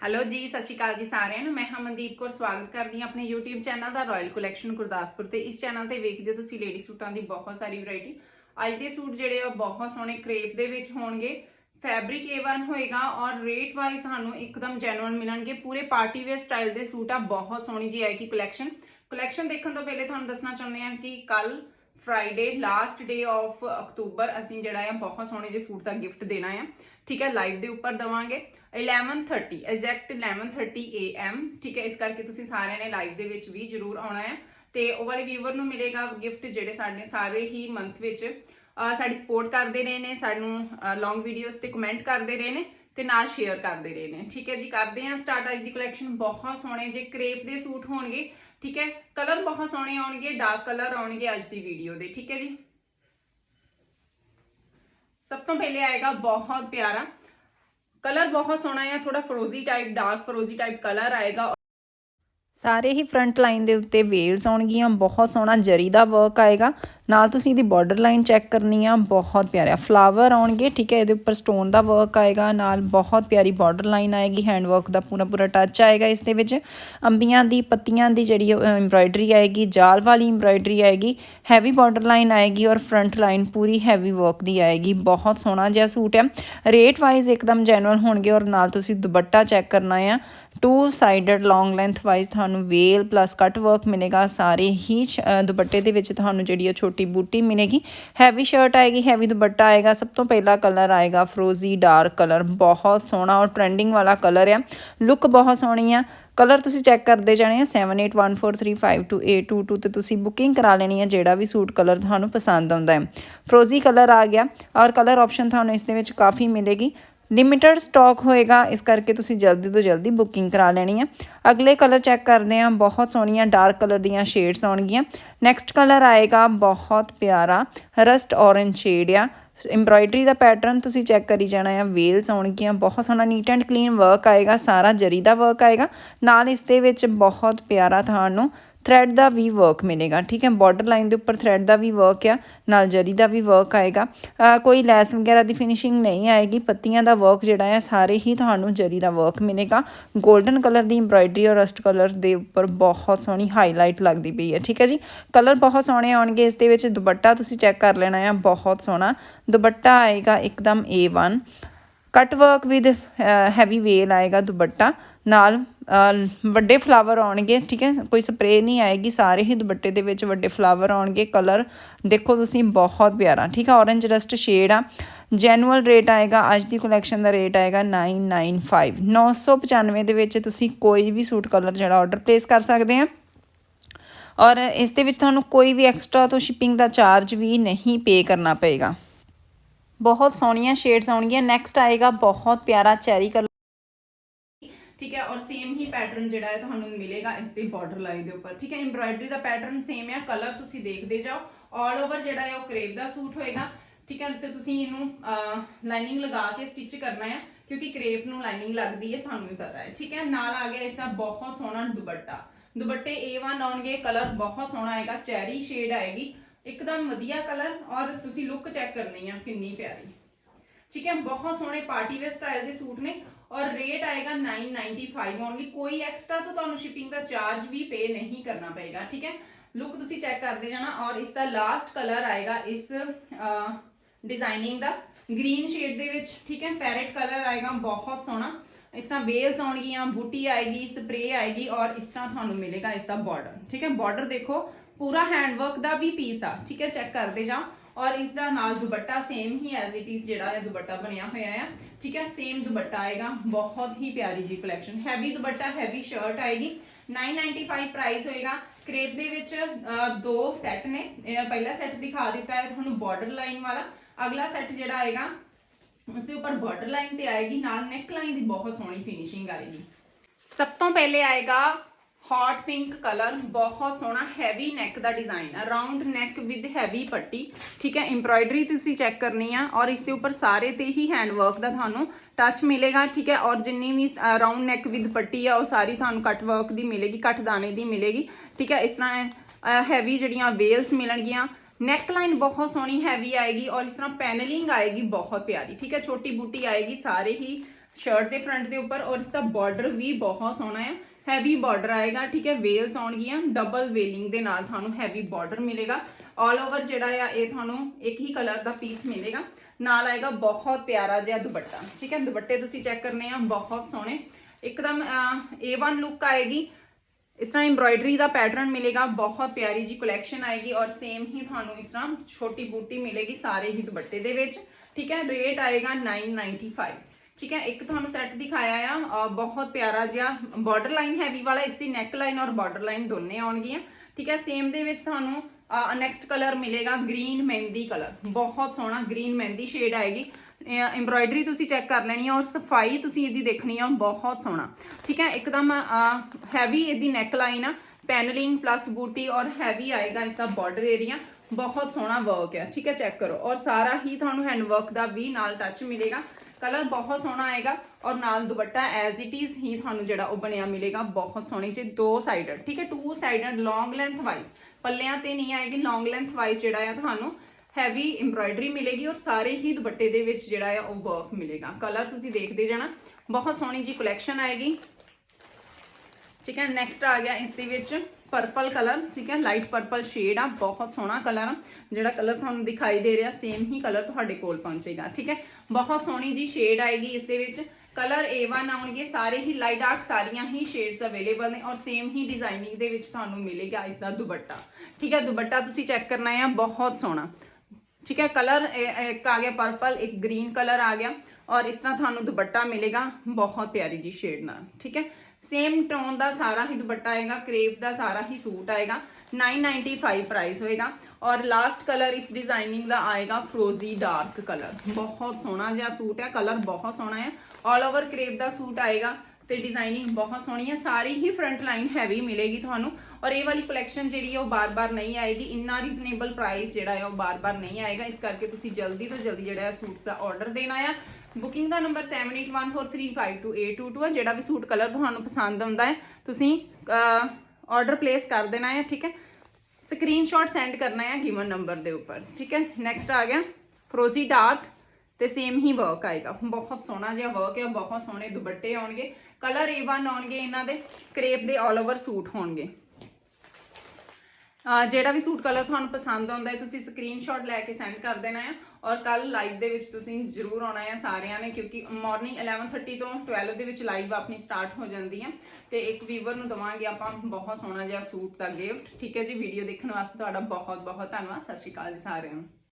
Hello ਜੀ, ਸਤਿ ਸ਼੍ਰੀ ਅਕਾਲ ਜੀ ਸਾਰਿਆਂ ਨੂੰ। ਮੈਂ ਹਮਨਦੀਪ ਕੌਰ, ਸਵਾਗਤ ਕਰਦੀ ਹਾਂ ਆਪਣੇ YouTube ਚੈਨਲ ਦਾ ਰਾਇਲ ਕਲੈਕਸ਼ਨ ਗੁਰਦਾਸਪੁਰ ਤੇ। ਇਸ ਚੈਨਲ ਤੇ ਵੇਖਦੇ ਹੋ ਤੁਸੀਂ ਲੇਡੀ ਸੂਟਾਂ ਦੀ ਬਹੁਤ ਸਾਰੀ ਵੈਰਾਈਟੀ ਅੱਜ ਦੇ ਸੂਟ ਜਿਹੜੇ ਆ ਬਹੁਤ ਸੋਹਣੇ ਕ੍ਰੇਪ ਦੇ ਵਿੱਚ ਹੋਣਗੇ। ਫੈਬਰਿਕ A1 ਹੋਏਗਾ ਔਰ ਰੇਟ ਵਾਈਜ਼ ਸਾਨੂੰ ਇੱਕਦਮ ਜੈਨੂਇਨ ਮਿਲਣਗੇ। ਪੂਰੇ ਪਾਰਟੀ ਵੇਅਰ ਸਟਾਈਲ ਦੇ ਸੂਟ ਆ, ਬਹੁਤ ਸੋਹਣੀ ਜੀ ਆਏਗੀ ਕਲੈਕਸ਼ਨ ਕਲੈਕਸ਼ਨ ਦੇਖਣ ਤੋਂ ਪਹਿਲੇ ਤੁਹਾਨੂੰ ਦੱਸਣਾ ਚਾਹੁੰਦੇ ਹਾਂ ਕਿ ਕੱਲ Friday last day of October ਅਸੀਂ ਜਿਹੜਾ ਆ, ਬਹੁਤ ਸੋਹਣੇ ਜਿਹੇ ਸੂਟ ਦਾ ਗਿਫਟ ਦੇਣਾ ਆ। ਠੀਕ ਹੈ ਲਾਈਵ ਦੇ ਉੱਪਰ ਦਵਾਂਗੇ। 11:30 ਐਗਜ਼ੈਕਟ 11:30 AM ਠੀਕ ਹੈ? ਇਸ ਕਰਕੇ ਤੁਸੀਂ ਸਾਰਿਆਂ ਨੇ ਲਾਈਵ ਦੇ ਵਿੱਚ ਵੀ ਜਰੂਰ ਆਉਣਾ ਹੈ। ਤੇ ਉਹ ਵਾਲੇ ਵੀਵਰ ਨੂੰ ਮਿਲੇਗਾ ਗਿਫਟ ਜਿਹੜੇ ਸਾਡੇ ਸਾਰੇ ਹੀ ਮੰਥ ਵਿੱਚ ਸਾਡੀ ਸਪੋਰਟ ਕਰਦੇ ਰਹੇ ਨੇ, ਸਾਨੂੰ ਲੌਂਗ ਵੀਡੀਓਜ਼ ਤੇ ਕਮੈਂਟ ਕਰਦੇ ਰਹੇ ਨੇ ਤੇ ਨਾਲ ਸ਼ੇਅਰ ਕਰਦੇ ਰਹੇ ਨੇ। ਠੀਕ ਹੈ ਜੀ? ਕਰਦੇ ਹਾਂ ਸਟਾਰਟ ਅੱਜ ਦੀ ਕਲੈਕਸ਼ਨ ਬਹੁਤ ਸੋਹਣੇ ਜੇ ਕ੍ਰੇਪ ਦੇ ਸੂਟ ਹੋਣਗੇ, ਠੀਕ ਹੈ? ਕਲਰ ਬਹੁਤ ਸੋਹਣੇ ਆਉਣਗੇ ਡਾਰਕ ਕਲਰ ਆਉਣਗੇ ਅੱਜ ਦੀ ਵੀਡੀਓ ਦੇ, ਠੀਕ ਹੈ ਜੀ? ਸਭ ਤੋਂ ਪਹਿਲੇ ਆਏਗਾ ਬਹੁਤ ਪਿਆਰਾ ਕਲਰ ਬਹੁਤ ਸੋਹਣਾ ਹੈ ਥੋੜਾ ਫਰੋਜ਼ੀ ਟਾਈਪ ਡਾਰਕ ਫਰੋਜ਼ੀ ਟਾਈਪ ਕਲਰ ਆਏਗਾ ਸਾਰੇ ਹੀ ਫਰੰਟ ਲਾਈਨ ਦੇ ਉੱਤੇ ਵੇਲਸ ਆਉਣਗੀਆਂ, ਬਹੁਤ ਸੋਹਣਾ ਜਰੀ ਦਾ ਵਰਕ ਆਏਗਾ। ਨਾਲ ਤੁਸੀਂ ਇਹਦੀ ਬਾਰਡਰ ਲਾਈਨ ਚੈੱਕ ਕਰਨੀ ਆ, ਬਹੁਤ ਪਿਆਰਾ ਫਲਾਵਰ ਆਉਣਗੇ, ਠੀਕ ਹੈ, ਇਹਦੇ ਉੱਪਰ ਸਟੋਨ ਦਾ ਵਰਕ ਆਏਗਾ, ਨਾਲ ਬਹੁਤ ਪਿਆਰੀ ਬਾਰਡਰ ਲਾਈਨ ਆਏਗੀ ਹੈਂਡ ਵਰਕ ਦਾ ਪੂਰਾ ਪੂਰਾ ਟੱਚ ਆਏਗਾ ਇਸ ਦੇ ਵਿੱਚ। ਅੰਬੀਆਂ ਦੀ, ਪੱਤੀਆਂ ਦੀ ਜਿਹੜੀ ਐਮਬ੍ਰਾਇਡਰੀ ਆਏਗੀ, ਜਾਲ ਵਾਲੀ ਐਮਬ੍ਰਾਇਡਰੀ ਆਏਗੀ ਹੈਵੀ ਬਾਰਡਰ ਲਾਈਨ ਆਏਗੀ ਔਰ ਫਰੰਟ ਲਾਈਨ ਪੂਰੀ ਹੈਵੀ ਵਰਕ ਦੀ ਆਏਗੀ, ਬਹੁਤ ਸੋਹਣਾ ਜਿਹਾ ਸੂਟ ਹੈ ਰੇਟ ਵਾਈਜ਼ ਇੱਕਦਮ ਜੈਨੂਅਲ ਹੋਣਗੇ ਔਰ ਨਾਲ ਤੁਸੀਂ ਦੁਪੱਟਾ ਚੈੱਕ ਕਰਨਾ ਆ two sided long length wise ਤੁਹਾਨੂੰ ਵੇਲ ਪਲੱਸ ਕੱਟ ਵਰਕ ਮਿਲੇਗਾ, ਸਾਰੇ ਹੀ ਦੁਪੱਟੇ ਦੇ ਵਿੱਚ ਤੁਹਾਨੂੰ ਜਿਹੜੀ ਉਹ ਛੋਟੀ ਬੂਟੀ ਮਿਲੇਗੀ। ਹੈਵੀ ਸ਼ਰਟ ਆਏਗੀ ਹੈਵੀ ਦੁਪੱਟਾ ਆਏਗਾ, ਸਭ ਤੋਂ ਪਹਿਲਾ ਕਲਰ ਆਏਗਾ ਫਰੋਜ਼ੀ ਡਾਰਕ ਕਲਰ ਬਹੁਤ ਸੋਹਣਾ ਔਰ ਟ੍ਰੈਂਡਿੰਗ ਵਾਲਾ ਕਲਰ ਆ। ਲੁੱਕ ਬਹੁਤ ਸੋਹਣੀ ਆ। ਕਲਰ ਤੁਸੀਂ ਚੈੱਕ ਕਰਦੇ ਜਾਣੇ ਆ 7814352822 ਤੇ ਤੁਸੀਂ ਬੁਕਿੰਗ ਕਰਾ ਲੈਣੀ ਹੈ ਜਿਹੜਾ ਵੀ ਸੂਟ ਕਲਰ ਤੁਹਾਨੂੰ ਪਸੰਦ ਆਉਂਦਾ ਹੈ। ਫਰੋਜ਼ੀ ਕਲਰ ਆ ਗਿਆ ਔਰ ਕਲਰ ਆਪਸ਼ਨ ਤੁਹਾਨੂੰ ਇਸ ਦੇ ਵਿੱਚ ਕਾਫੀ ਮਿਲੇਗੀ। ਲਿਮਿਟਡ ਸਟਾਕ ਹੋਏਗਾ, ਇਸ ਕਰਕੇ ਤੁਸੀਂ ਜਲਦੀ ਤੋਂ ਜਲਦੀ ਬੁਕਿੰਗ ਕਰਾ ਲੈਣੀ ਹੈ ਅਗਲੇ ਕਲਰ ਚੈੱਕ ਕਰਦੇ ਹਾਂ, ਬਹੁਤ ਸੋਹਣੀਆਂ ਡਾਰਕ ਕਲਰ ਦੀਆਂ ਸ਼ੇਡਸ ਆਉਣਗੀਆਂ। ਨੈਕਸਟ ਕਲਰ ਆਏਗਾ, ਬਹੁਤ ਪਿਆਰਾ ਰਸਟ ਔਰੇਂਜ ਸ਼ੇਡ ਆ। ਐਮਬ੍ਰਾਇਡਰੀ ਦਾ ਪੈਟਰਨ ਤੁਸੀਂ ਚੈੱਕ ਕਰੀ ਜਾਣਾ ਆ ਵੇਲਸ ਆਉਣਗੀਆਂ, ਬਹੁਤ ਸੋਹਣਾ ਨੀਟ ਐਂਡ ਕਲੀਨ ਵਰਕ ਆਏਗਾ, ਸਾਰਾ ਜਰੀ ਦਾ ਵਰਕ ਆਏਗਾ। ਨਾਲ ਇਸ ਦੇ ਵਿੱਚ ਬਹੁਤ ਪਿਆਰਾ ਤੁਹਾਨੂੰ ਥ੍ਰੈਡ ਦਾ ਵੀ ਵਰਕ ਮਿਲੇਗਾ, ਠੀਕ ਹੈ? ਬਾਰਡਰ ਲਾਈਨ ਦੇ ਉੱਪਰ ਥ੍ਰੈਡ ਦਾ ਵੀ ਵਰਕ ਆ, ਨਾਲ ਜਰੀ ਦਾ ਵੀ ਵਰਕ ਆਏਗਾ। ਕੋਈ ਲੈਸ ਵਗੈਰਾ ਦੀ ਫਿਨਿਸ਼ਿੰਗ ਨਹੀਂ ਆਏਗੀ, ਪੱਤੀਆਂ ਦਾ ਵਰਕ ਜਿਹੜਾ ਆ, ਸਾਰੇ ਹੀ ਤੁਹਾਨੂੰ ਜਰੀ ਦਾ ਵਰਕ ਮਿਲੇਗਾ। 골ਡਨ ਕਲਰ ਦੀ ਐਮਬ੍ਰਾਇਡਰੀ ਔਰ ਰਸਟ ਕਲਰ ਦੇ ਉੱਪਰ ਬਹੁਤ ਸੋਹਣੀ ਹਾਈਲਾਈਟ ਲੱਗਦੀ ਪਈ ਹੈ, ਠੀਕ ਹੈ ਜੀ? ਕਲਰ ਬਹੁਤ ਸੋਹਣੇ ਆਉਣਗੇ, ਇਸ ਦੇ ਵਿੱਚ ਦੁਪੱਟਾ ਤੁਸੀਂ ਚੈੱਕ ਕਰ ਲੈਣਾ ਆ, ਬਹੁਤ ਸੋਹਣਾ। ਦੁਪੱਟਾ ਆਏਗਾ ਇੱਕਦਮ A1 cut work with heavy ਵੇਲ ਆਏਗਾ ਦੁਪੱਟਾ। ਨਾਲ ਵੱਡੇ ਫਲਾਵਰ ਆਉਣਗੇ, ਠੀਕ ਹੈ? ਕੋਈ ਸਪਰੇ ਨਹੀਂ ਆਏਗੀ, ਸਾਰੇ ਹੀ ਦੁਪੱਟੇ ਦੇ ਵਿੱਚ ਵੱਡੇ ਫਲਾਵਰ ਆਉਣਗੇ ਕਲਰ ਦੇਖੋ ਤੁਸੀਂ ਬਹੁਤ ਪਿਆਰਾ, ਠੀਕ ਹੈ? ਔਰੇਂਜ ਰਸਟ ਸ਼ੇਡ ਆ। ਜੈਨੂਅਲ ਰੇਟ ਆਏਗਾ, ਅੱਜ ਦੀ ਕਲੈਕਸ਼ਨ ਦਾ ਰੇਟ ਆਏਗਾ 995 995 ਦੇ ਵਿੱਚ ਤੁਸੀਂ ਕੋਈ ਵੀ ਸੂਟ ਕਲਰ ਜਿਹੜਾ ਆਰਡਰ ਪਲੇਸ ਕਰ ਸਕਦੇ ਆ। ਔਰ ਇਸ ਦੇ ਵਿੱਚ ਤੁਹਾਨੂੰ ਕੋਈ ਵੀ ਐਕਸਟਰਾ ਤੋਂ ਸ਼ਿਪਿੰਗ ਦਾ ਚਾਰਜ ਵੀ ਨਹੀਂ ਪੇ ਕਰਨਾ ਪਏਗਾ। ਬਹੁਤ ਸੋਹਣੀਆਂ ਸ਼ੇਡਸ ਆਉਣਗੀਆਂ। ਨੈਕਸਟ ਆਏਗਾ ਬਹੁਤ ਪਿਆਰਾ ਚੈਰੀ ਕਲਰ ਠੀਕ ਹੈ, ਔਰ ਸੇਮ ਹੀ ਪੈਟਰਨ ਜਿਹੜਾ ਹੈ ਤੁਹਾਨੂੰ ਮਿਲੇਗਾ ਇਸ ਦੇ ਬਾਰਡਰ ਲਾਈਨ ਦੇ ਉੱਪਰ। ਠੀਕ ਹੈ ਐਮਬ੍ਰਾਇਡਰੀ ਦਾ ਪੈਟਰਨ ਸੇਮ ਹੈ ਕਲਰ ਤੁਸੀਂ ਦੇਖਦੇ ਜਾਓ। ਆਲ ਓਵਰ ਜਿਹੜਾ ਹੈ ਉਹ ਕਰੇਪ ਦਾ ਸੂਟ ਹੋਏਗਾ। ਠੀਕ ਹੈ, ਤੇ ਤੁਸੀਂ ਇਹਨੂੰ ਲਾਈਨਿੰਗ ਲਗਾ ਕੇ ਸਟਿਚ ਕਰਨਾ ਹੈ, ਕਿਉਂਕਿ ਕਰੇਪ ਨੂੰ ਲਾਈਨਿੰਗ ਲੱਗਦੀ ਹੈ, ਤੁਹਾਨੂੰ ਵੀ ਪਤਾ ਹੈ। ਠੀਕ ਹੈ, ਨਾਲ ਆ ਗਿਆ ਇਸ ਦਾ ਬਹੁਤ ਸੋਹਣਾ ਦੁਪੱਟਾ। ਦੁਪੱਟੇ A1 ਆਉਣਗੇ ਕਲਰ ਬਹੁਤ ਸੋਹਣਾ ਆਏਗਾ ਚੈਰੀ ਸ਼ੇਡ ਆਏਗੀ। ਇੱਕਦਮ ਵਧੀਆ ਕਲਰ ਔਰ ਤੁਸੀਂ ਲੁੱਕ ਚੈੱਕ ਕਰਨੀ ਆ ਕਿੰਨੀ ਪਿਆਰੀ। ਠੀਕ ਹੈ, ਬਹੁਤ ਸੋਹਣੇ ਪਾਰਟੀ ਵੇਅਰ ਸਟਾਈਲ ਦੇ ਸੂਟ ਨੇ ਔਰ ਰੇਟ ਆਏਗਾ 995 ਓਨਲੀ ਕੋਈ ਐਕਸਟਰਾ ਤੋਂ ਤੁਹਾਨੂੰ ਸ਼ਿਪਿੰਗ ਦਾ ਚਾਰਜ ਵੀ ਪੇ ਨਹੀਂ ਕਰਨਾ ਪਏਗਾ, ਠੀਕ ਹੈ? ਲੁੱਕ ਤੁਸੀਂ ਚੈੱਕ ਕਰਦੇ ਜਾਣਾ ਔਰ ਇਸ ਦਾ ਲਾਸਟ ਕਲਰ ਆਏਗਾ ਇਸ ਡਿਜ਼ਾਈਨਿੰਗ ਦਾ। ਗ੍ਰੀਨ ਸ਼ੇਡ ਦੇ ਵਿੱਚ, ਠੀਕ ਹੈ ਪੈਰਟ ਕਲਰ ਆਏਗਾ, ਬਹੁਤ ਸੋਹਣਾ। ਇਸ ਤਰ੍ਹਾਂ ਵੇਲਸ ਆਉਣਗੀਆਂ, ਬੂਟੀ ਆਏਗੀ ਸਪਰੇ ਆਏਗੀ ਔਰ ਇਸ ਤਰ੍ਹਾਂ ਤੁਹਾਨੂੰ ਮਿਲੇਗਾ ਇਸ ਦਾ ਬਾਰਡਰ ਠੀਕ ਹੈ ਬਾਰਡਰ ਦੇਖੋ ਪੂਰਾ ਹੈਂਡਵਰਕ ਦਾ ਵੀ ਪੀਸ ਆ, ਠੀਕ ਹੈ ਚੈੱਕ ਕਰਦੇ ਜਾਓ। ਔਰ ਇਸ ਦਾ ਨਾਲ ਦੁਪੱਟਾ ਸੇਮ ਹੀ ਐਜ਼ ਇਟ ਇਜ਼ ਜਿਹੜਾ ਹੈ ਦੁਪੱਟਾ ਬਣਿਆ ਹੋਇਆ ਆ, ਠੀਕ ਹੈ ਸੇਮ ਦੁਪੱਟਾ ਆਏਗਾ। ਬਹੁਤ ਹੀ ਪਿਆਰੀ ਜੀ collection heavy dupatta heavy shirt ਆਏਗੀ। 995 ਪ੍ਰਾਈਸ ਹੋਏਗਾ। ਕ੍ਰੇਪ ਦੇ ਵਿੱਚ ਦੋ ਸੈੱਟ ਨੇ। ਪਹਿਲਾ ਸੈੱਟ ਦਿਖਾ ਦਿੱਤਾ ਹੈ ਤੁਹਾਨੂੰ ਬਾਰਡਰ ਲਾਈਨ ਵਾਲਾ। ਅਗਲਾ ਸੈੱਟ ਜਿਹੜਾ ਆਏਗਾ ਉਸ ਦੇ ਉੱਪਰ ਬਾਰਡਰ ਲਾਈਨ ਤੇ ਆਏਗੀ। ਨਾਲ ਨੈਕ ਲਾਈਨ ਦੀ ਬਹੁਤ ਸੋਹਣੀ ਫਿਨਿਸ਼ਿੰਗ ਆਏਗੀ। ਸਭ ਤੋਂ ਪਹਿਲੇ ਆਏਗਾ ਹੌਟ ਪਿੰਕ ਕਲਰ ਬਹੁਤ ਸੋਹਣਾ ਹੈਵੀ ਨੈਕ ਦਾ ਡਿਜ਼ਾਈਨ ਆ। ਰਾਉਂਡ ਨੈਕ ਵਿਦ ਹੈਵੀ ਪੱਟੀ, ਠੀਕ ਹੈ? ਐਮਬ੍ਰਾਇਡਰੀ ਤੁਸੀਂ ਚੈੱਕ ਕਰਨੀ ਆ ਔਰ ਇਸ ਦੇ ਉੱਪਰ ਸਾਰੇ ਤੇ ਹੀ ਹੈਂਡ ਵਰਕ ਦਾ ਤੁਹਾਨੂੰ ਟੱਚ ਮਿਲੇਗਾ, ਠੀਕ ਹੈ? ਔਰ ਜਿੰਨੀ ਵੀ ਰਾਉਂਡ ਨੈਕ ਵਿਦ ਪੱਟੀ ਆ, ਉਹ ਸਾਰੀ ਤੁਹਾਨੂੰ ਕੱਟ ਵਰਕ ਦੀ ਮਿਲੇਗੀ ਕੱਟ ਦਾਣੇ ਦੀ ਮਿਲੇਗੀ, ਠੀਕ ਹੈ? ਇਸ ਤਰ੍ਹਾਂ ਹੈਵੀ ਜਿਹੜੀਆਂ ਵੇਲਸ ਮਿਲਣਗੀਆਂ। ਨੈਕ ਲਾਈਨ ਬਹੁਤ ਸੋਹਣੀ ਹੈਵੀ ਆਏਗੀ ਔਰ ਇਸ ਤਰ੍ਹਾਂ ਪੈਨਲਿੰਗ ਆਏਗੀ, ਬਹੁਤ ਪਿਆਰੀ, ਠੀਕ ਹੈ? ਛੋਟੀ ਬੂਟੀ ਆਏਗੀ, ਸਾਰੇ ਹੀ ਸ਼ਰਟ ਦੇ ਫਰੰਟ ਦੇ ਉੱਪਰ ਔਰ ਇਸ ਦਾ ਬਾਰਡਰ ਵੀ ਬਹੁਤ ਸੋਹਣਾ ਹੈ। ਹੈਵੀ ਬਾਰਡਰ ਆਏਗਾ, ਠੀਕ ਹੈ ਵੇਲਸ ਆਉਣਗੀਆਂ ਡਬਲ ਵੇਲਿੰਗ ਦੇ ਨਾਲ ਤੁਹਾਨੂੰ ਹੈਵੀ ਬਾਰਡਰ ਮਿਲੇਗਾ। ਆਲ ਓਵਰ ਜਿਹੜਾ ਆ, ਇਹ ਤੁਹਾਨੂੰ ਇੱਕ ਹੀ ਕਲਰ ਦਾ ਪੀਸ ਮਿਲੇਗਾ। ਨਾਲ ਆਏਗਾ ਬਹੁਤ ਪਿਆਰਾ ਜਿਹਾ ਦੁਪੱਟਾ, ਠੀਕ ਹੈ, ਦੁਪੱਟੇ ਤੁਸੀਂ ਚੈੱਕ ਕਰਨੇ ਆ, ਬਹੁਤ ਸੋਹਣੇ। ਇੱਕਦਮ A1 ਲੁੱਕ ਆਏਗੀ। ਇਸ ਤਰ੍ਹਾਂ ਐਮਬ੍ਰਾਇਡਰੀ ਦਾ ਪੈਟਰਨ ਮਿਲੇਗਾ, ਬਹੁਤ ਪਿਆਰੀ ਜੀ ਕਲੈਕਸ਼ਨ ਆਏਗੀ ਔਰ ਸੇਮ ਹੀ ਤੁਹਾਨੂੰ ਇਸ ਤਰ੍ਹਾਂ ਛੋਟੀ ਬੂਟੀ ਮਿਲੇਗੀ ਸਾਰੇ ਹੀ ਦੁਪੱਟੇ ਦੇ ਵਿੱਚ, ਠੀਕ ਹੈ ਰੇਟ ਆਏਗਾ 995 ਠੀਕ ਹੈ, ਇੱਕ ਤੁਹਾਨੂੰ ਸੈੱਟ ਦਿਖਾਇਆ ਆ ਬਹੁਤ ਪਿਆਰਾ ਜਿਹਾ ਬਾਰਡਰ ਲਾਈਨ ਹੈਵੀ ਵਾਲਾ, ਇਸ ਦੀ ਨੈਕ ਲਾਈਨ ਔਰ ਬਾਰਡਰ ਲਾਈਨ ਦੋਨੇ ਆਉਣਗੀਆਂ। ਠੀਕ ਹੈ ਸੇਮ ਦੇ ਵਿੱਚ ਤੁਹਾਨੂੰ ਨੈਕਸਟ ਕਲਰ ਮਿਲੇਗਾ ਗ੍ਰੀਨ ਮਹਿੰਦੀ ਕਲਰ ਬਹੁਤ ਸੋਹਣਾ ਗ੍ਰੀਨ ਮਹਿੰਦੀ ਸ਼ੇਡ ਆਏਗੀ। ਐਮਬ੍ਰਾਇਡਰੀ ਤੁਸੀਂ ਚੈੱਕ ਕਰ ਲੈਣੀ ਹੈ ਔਰ ਸਫ਼ਾਈ ਤੁਸੀਂ ਇਹਦੀ ਦੇਖਣੀ ਆ, ਬਹੁਤ ਸੋਹਣਾ। ਠੀਕ ਹੈ, ਇੱਕਦਮ ਹੈਵੀ ਇਹਦੀ ਨੈਕ ਲਾਈਨ ਆ ਪੈਨਲਿੰਗ ਪਲੱਸ ਬੂਟੀ ਔਰ ਹੈਵੀ ਆਏਗਾ ਇਸ ਦਾ ਬਾਰਡਰ ਏਰੀਆ ਬਹੁਤ ਸੋਹਣਾ ਵਰਕ ਹੈ ਠੀਕ ਹੈ ਚੈੱਕ ਕਰੋ। ਔਰ ਸਾਰਾ ਹੀ ਤੁਹਾਨੂੰ ਹੈਂਡ ਵਰਕ ਦਾ ਵੀ ਨਾਲ ਟੱਚ ਮਿਲੇਗਾ। ਕਲਰ ਬਹੁਤ ਸੋਹਣਾ ਆਏਗਾ ਔਰ ਨਾਲ ਦੁਪੱਟਾ ਐਜ਼ ਇਟ ਇਜ਼ ਹੀ ਤੁਹਾਨੂੰ ਜਿਹੜਾ ਉਹ ਬਣਿਆ ਮਿਲੇਗਾ, ਬਹੁਤ ਸੋਹਣੀ ਜੀ, ਦੋ ਸਾਈਡਡ ਠੀਕ ਹੈ two sided long length wise ਪੱਲਿਆਂ ਤੇ ਨਹੀਂ ਆਏਗੀ ਲੌਂਗ ਲੈਂਥ ਵਾਈਜ਼ ਜਿਹੜਾ ਆ ਤੁਹਾਨੂੰ ਹੈਵੀ ਐਮਬ੍ਰਾਇਡਰੀ ਮਿਲੇਗੀ ਔਰ ਸਾਰੇ ਹੀ ਦੁਪੱਟੇ ਦੇ ਵਿੱਚ ਜਿਹੜਾ ਆ ਉਹ ਵਰਕ ਮਿਲੇਗਾ। ਕਲਰ ਤੁਸੀਂ ਦੇਖਦੇ ਜਾਣਾ, ਬਹੁਤ ਸੋਹਣੀ ਜੀ ਕਲੈਕਸ਼ਨ ਆਏਗੀ। ਠੀਕ ਹੈ ਨੈਕਸਟ ਆ ਗਿਆ ਇਸ ਦੇ ਵਿੱਚ ਪਰਪਲ ਕਲਰ ਠੀਕ ਹੈ ਲਾਈਟ ਪਰਪਲ ਸ਼ੇਡ ਆ, ਬਹੁਤ ਸੋਹਣਾ ਕਲਰ ਆ, ਜਿਹੜਾ ਕਲਰ ਤੁਹਾਨੂੰ ਦਿਖਾਈ ਦੇ ਰਿਹਾ ਸੇਮ ਹੀ ਕਲਰ ਤੁਹਾਡੇ ਕੋਲ ਪਹੁੰਚੇਗਾ, ਠੀਕ ਹੈ। ਬਹੁਤ ਸੋਹਣੀ ਜੀ ਸ਼ੇਡ ਆਏਗੀ ਇਸ ਦੇ ਵਿੱਚ ਕਲਰ A1 ਆਉਣਗੇ, ਸਾਰੇ ਹੀ ਲਾਈਟ ਡਾਰਕ ਸਾਰੀਆਂ ਹੀ ਸ਼ੇਡਸ ਅਵੇਲੇਬਲ ਨੇ ਔਰ ਸੇਮ ਹੀ ਡਿਜ਼ਾਈਨਿੰਗ ਦੇ ਵਿੱਚ ਤੁਹਾਨੂੰ ਮਿਲੇਗਾ ਇਸ ਦਾ ਦੁਪੱਟਾ, ਠੀਕ ਹੈ। ਦੁਪੱਟਾ ਤੁਸੀਂ ਚੈੱਕ ਕਰਨਾ ਹੈ ਬਹੁਤ ਸੋਹਣਾ, ਠੀਕ ਹੈ। ਕਲਰ ਇੱਕ ਆ ਗਿਆ ਪਰਪਲ ਇੱਕ ਗ੍ਰੀਨ ਕਲਰ ਆ ਗਿਆ ਔਰ ਇਸ ਤਰ੍ਹਾਂ ਤੁਹਾਨੂੰ ਦੁਪੱਟਾ ਮਿਲੇਗਾ, ਬਹੁਤ ਪਿਆਰੀ ਜੀ ਸ਼ੇਡ ਨਾਲ, ਠੀਕ ਹੈ। ਸੇਮ ਟੋਨ ਦਾ ਸਾਰਾ ਹੀ ਦੁਪੱਟਾ ਆਏਗਾ ਕਰੇਪ ਦਾ ਸਾਰਾ ਹੀ ਸੂਟ ਆਏਗਾ 995 ਪ੍ਰਾਈਸ ਹੋਏਗਾ ਔਰ ਲਾਸਟ ਕਲਰ ਇਸ ਡਿਜ਼ਾਈਨਿੰਗ ਦਾ ਆਏਗਾ ਫਰੋਜ਼ੀ ਡਾਰਕ ਕਲਰ ਬਹੁਤ ਸੋਹਣਾ ਜਿਹਾ ਸੂਟ ਹੈ ਕਲਰ ਬਹੁਤ ਸੋਹਣਾ ਹੈ। ਆਲ ਓਵਰ ਕਰੇਪ ਦਾ ਸੂਟ ਆਏਗਾ। ਤੇ ਡਿਜ਼ਾਈਨਿੰਗ ਬਹੁਤ ਸੋਹਣੀ ਹੈ। ਸਾਰੀ ਹੀ ਫਰੰਟ ਲਾਈਨ ਹੈਵੀ ਮਿਲੇਗੀ ਤੁਹਾਨੂੰ। ਔਰ ਇਹ ਵਾਲੀ ਕਲੈਕਸ਼ਨ ਜਿਹੜੀ ਹੈ ਉਹ ਬਾਰ-ਬਾਰ ਨਹੀਂ ਆਏਗੀ। ਇੰਨਾ ਰੀਜ਼ਨੇਬਲ ਪ੍ਰਾਈਸ ਜਿਹੜਾ ਹੈ ਉਹ ਬਾਰ-ਬਾਰ ਨਹੀਂ ਆਏਗਾ। ਇਸ ਕਰਕੇ ਤੁਸੀਂ ਜਲਦੀ ਤੋਂ ਜਲਦੀ ਜਿਹੜਾ ਹੈ ਸੂਟ ਦਾ ਆਰਡਰ ਦੇਣਾ ਆ। ਬੁਕਿੰਗ ਦਾ ਨੰਬਰ 7814352822 ਹੈ ਜਿਹੜਾ ਵੀ ਸੂਟ ਕਲਰ ਤੁਹਾਨੂੰ ਪਸੰਦ ਆਉਂਦਾ ਹੈ, ਤੁਸੀਂ ਆਰਡਰ ਪਲੇਸ ਕਰ ਦੇਣਾ ਹੈ ਠੀਕ ਹੈ? ਸਕਰੀਨਸ਼ਾਟ ਸੈਂਡ ਕਰਨਾ ਹੈ ਗਿਵਨ ਨੰਬਰ ਦੇ ਉੱਪਰ, ਠੀਕ ਹੈ? ਨੈਕਸਟ ਆ ਗਿਆ ਫਰੋਜ਼ੀ ਡਾਰਕ ਤੇ ਸੇਮ ਹੀ ਵਰਕ ਆਏਗਾ। ਬਹੁਤ ਸੋਹਣਾ ਜਿਹਾ ਵਰਕ ਹੈ ਬਹੁਤ ਸੋਹਣੇ ਦੁਪੱਟੇ ਆਉਣਗੇ। ਕਲਰ A1 ਆਉਣਗੇ ਇਹਨਾਂ ਦੇ, ਕਰੇਪ ਦੇ ਆਲ ਓਵਰ ਸੂਟ ਹੋਣਗੇ। ਜਿਹੜਾ ਵੀ ਸੂਟ ਕਲਰ ਤੁਹਾਨੂੰ ਪਸੰਦ ਆਉਂਦਾ ਹੈ, ਤੁਸੀਂ ਸਕਰੀਨਸ਼ਾਟ ਲੈ ਕੇ ਸੈਂਡ ਕਰ ਦੇਣਾ ਹੈ ਔਰ ਕੱਲ ਲਾਈਵ ਦੇ ਵਿੱਚ ਤੁਸੀਂ ਜ਼ਰੂਰ ਆਉਣਾ ਹੈ ਸਾਰਿਆਂ ਨੇ, ਕਿਉਂਕਿ ਮਾਰਨਿੰਗ 11:30 ਤੋਂ 12 ਦੇ ਵਿੱਚ ਲਾਈਵ ਆਪਣੀ ਸਟਾਰਟ ਹੋ ਜਾਂਦੀ ਹੈ ਤੇ ਇੱਕ ਵੀਵਰ ਨੂੰ ਦਵਾਂਗੇ ਆਪਾਂ ਬਹੁਤ ਸੋਹਣਾ ਜਿਹਾ ਸੂਟ ਦਾ ਗਿਫਟ ਠੀਕ ਹੈ ਜੀ ਵੀਡੀਓ ਦੇਖਣ ਵਾਸਤੇ ਤੁਹਾਡਾ ਬਹੁਤ ਬਹੁਤ ਧੰਨਵਾਦ। ਸਤਿ ਸ਼੍ਰੀ ਅਕਾਲ ਜੀ ਸਾਰਿਆਂ ਨੂੰ।